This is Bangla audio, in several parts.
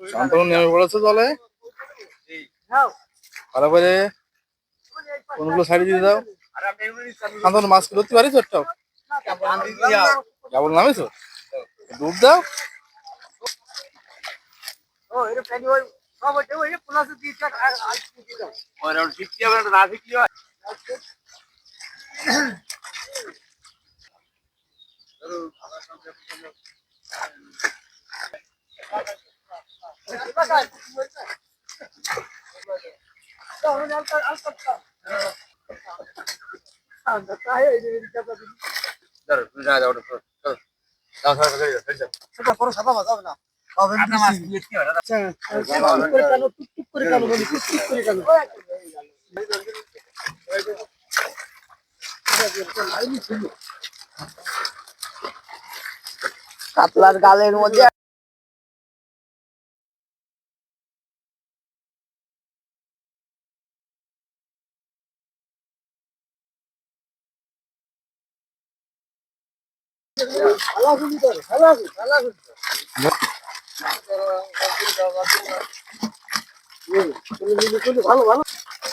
শান্তনু নেমে পড়েছে জলে ভালো করে কোনগুলো সাইডে দিয়ে দাও শান্তনু মাছ ধরতে পারিস একটাও কেবল নামিস ডুব দাও কাতলার গালের মধ্যে ভালো ভালো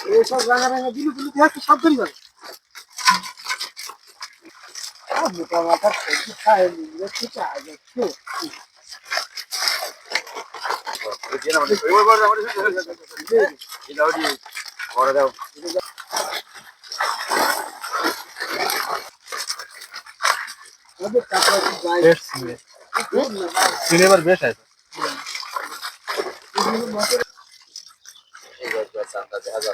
এইসব রাঙা রাঙা দিলু দিলু দিয়ে একটু সাবধান করে মোটা সবজি খায় নিলে ঠিক আছে বেশ চিনে চিনে এবার বেশ আছে এই যে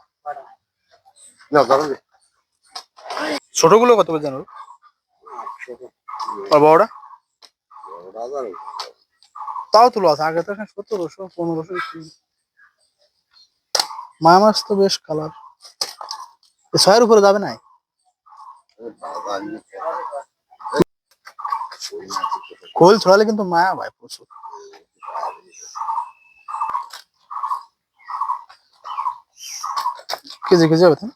ছোটগুলো কত করে জানো? আর বড়টা? তাও তুলো আছে আগে তো সতেরোশো পনেরোশো মা মাছ তো বেশ কালার ছয়ের উপরে যাবে না কোল ছড়ালে কিন্তু মায়া ভাই প্রচুর। কেজি কেজি হবে তো?